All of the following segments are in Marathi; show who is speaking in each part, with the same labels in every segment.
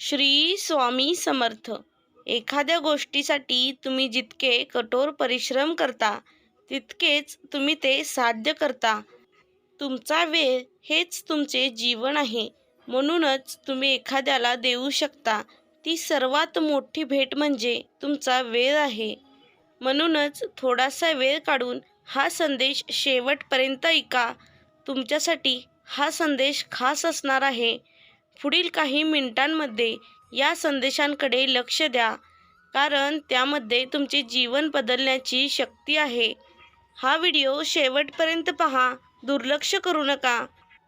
Speaker 1: श्री स्वामी समर्थ. एखाद्या गोष्टीसाठी तुम्ही जितके कठोर परिश्रम करता तितकेच तुम्ही ते साध्य करता. तुमचा वेळ हेच तुमचे जीवन आहे. म्हणूनच तुम्ही एखाद्याला देऊ शकता. ती सर्वात मोठी भेट म्हणजे तुमचा वेळ आहे. म्हणूनच थोडासा वेळ काढून हा संदेश शेवटपर्यंत ऐका. तुमच्यासाठी हा संदेश खास असणार आहे. पुढील काही मिनिटांमध्ये या संदेशांकडे लक्ष द्या कारण त्यामध्ये तुमचे जीवन बदलण्याची शक्ती आहे. हा व्हिडिओ शेवटपर्यंत पहा दुर्लक्ष करू नका.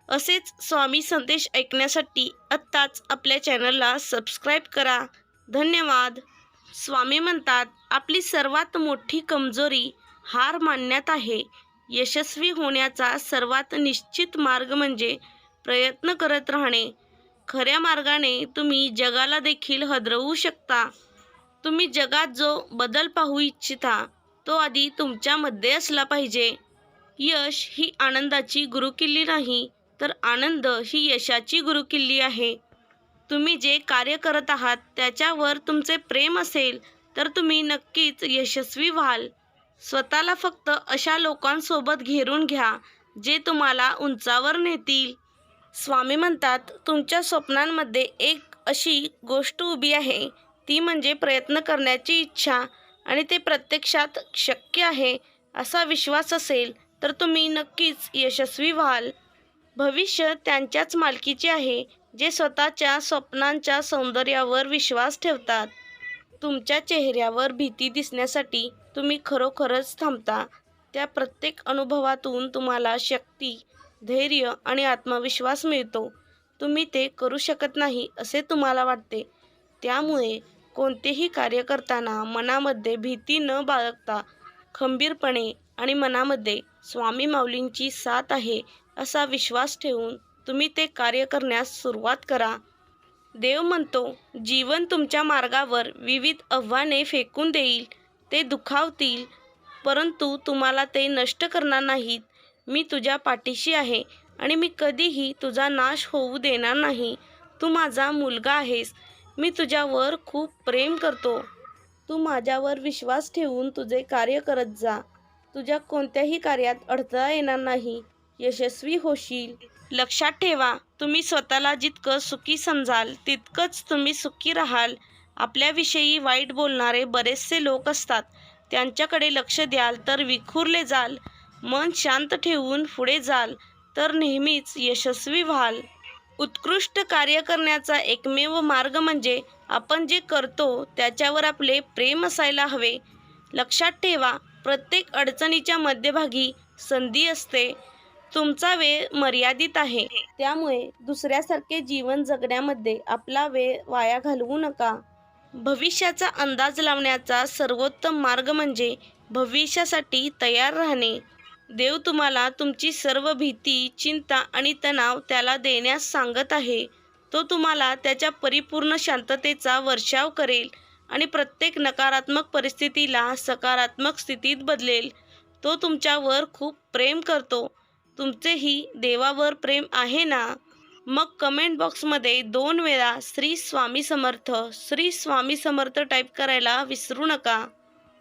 Speaker 1: असेच स्वामी संदेश ऐकण्यासाठी आत्ताच आपल्या चॅनलला सबस्क्राईब करा. धन्यवाद. स्वामी म्हणतात आपली सर्वात मोठी कमजोरी हार मानण्यात आहे. यशस्वी होण्याचा सर्वात निश्चित मार्ग म्हणजे प्रयत्न करत राहणे. खऱ्या मार्गाने तुम्ही जगाला देखील हदरवू शकता. तुम्ही जगात जो बदल पाहू इच्छिता तो आधी तुमच्यामध्ये असला पाहिजे. यश ही आनंदाची गुरुकिल्ली नाही तर आनंद ही यशाची गुरुकिल्ली आहे. तुम्ही जे कार्य करत आहात त्याच्यावर तुमचे प्रेम असेल तर तुम्ही नक्कीच यशस्वी व्हाल. स्वतःला फक्त अशा लोकांसोबत घेरून घ्या जे तुम्हाला उंचावर नेतील. स्वामी म्हणतात तुमच्या स्वप्नांमध्ये एक अशी गोष्ट उभी आहे. ती म्हणजे प्रयत्न करण्याची इच्छा आणि ते प्रत्यक्षात शक्य आहे असा विश्वास असेल तर तुम्ही नक्कीच यशस्वी व्हाल. भविष्य त्यांच्याच मालकीचे आहे जे स्वतःच्या स्वप्नांच्या सौंदर्यावर विश्वास ठेवतात. तुमच्या चेहऱ्यावर भीती दिसण्यासाठी तुम्ही खरोखरच थांबता. त्या प्रत्येक अनुभवातून तुम्हाला शक्ती धैर्य आणि आत्मविश्वास मिळतो. तुम्ही ते करू शकत नाही असे तुम्हाला वाटते. त्यामुळे कोणतेही कार्य करताना मनामध्ये भीती न बाळगता खंबीरपणे आणि मनामध्ये स्वामी माऊलींची साथ आहे असा विश्वास ठेवून तुम्ही ते कार्य करण्यास सुरुवात करा. देव म्हणतो जीवन तुमच्या मार्गावर विविध आव्हाने फेकून देईल ते दुखावतील परंतु तुम्हाला ते नष्ट करणार नाहीत मी तुझ्या पाठीशी आहे आणि मी कधीही तुझा नाश होऊ देणार नाही. तू माझा मुलगा आहेस. मी तुझ्यावर खूप प्रेम करतो. तू माझ्यावर विश्वास ठेवून तुझे कार्य करत जा. तुझ्या कोणत्याही कार्यात अडथळा येणार नाही. यशस्वी होशील. लक्षात ठेवा तुम्ही स्वतःला जितकं सुखी समजाल तितकंच तुम्ही सुखी राहाल. आपल्याविषयी वाईट बोलणारे बरेचसे लोक असतात. त्यांच्याकडे लक्ष द्याल तर विखुरले जाल. मन शांत ठेवून पुढे जाल तर नेहमीच यशस्वी व्हाल. उत्कृष्ट कार्य करण्याचा एकमेव मार्ग म्हणजे आपण जे करतो त्याच्यावर आपले प्रेम असायला हवे. लक्षात ठेवा प्रत्येक अडचणीच्या मध्यभागी संधी असते. तुमचा वेळ मर्यादित आहे. त्यामुळे दुसऱ्यासारखे जीवन जगण्यामध्ये आपला वेळ वाया घालवू नका. भविष्याचा अंदाज लावण्याचा सर्वोत्तम मार्ग म्हणजे भविष्यासाठी तयार राहणे. देव तुम्हाला तुमची सर्व भीती चिंता आणि तणाव त्याला देण्यास सांगत आहे. तो तुम्हाला त्याच्या परिपूर्ण शांततेचा वर्षाव करेल आणि प्रत्येक नकारात्मक परिस्थितीला सकारात्मक स्थितीत बदलेल. तो तुमच्यावर खूप प्रेम करतो. तुमचेही देवावर प्रेम आहे ना? मग कमेंट बॉक्समध्ये दोन वेळा श्री स्वामी समर्थ श्री स्वामी समर्थ टाईप करायला विसरू नका.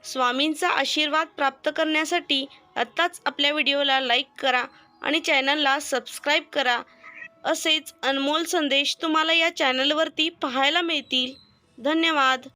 Speaker 1: स्वामींचा आशीर्वाद प्राप्त करण्यासाठी आत्ताच आपल्या व्हिडिओला लाईक करा आणि चॅनलला सबस्क्राईब करा. असेच अनमोल संदेश तुम्हाला या चॅनलवरती पाहायला मिळतील. धन्यवाद.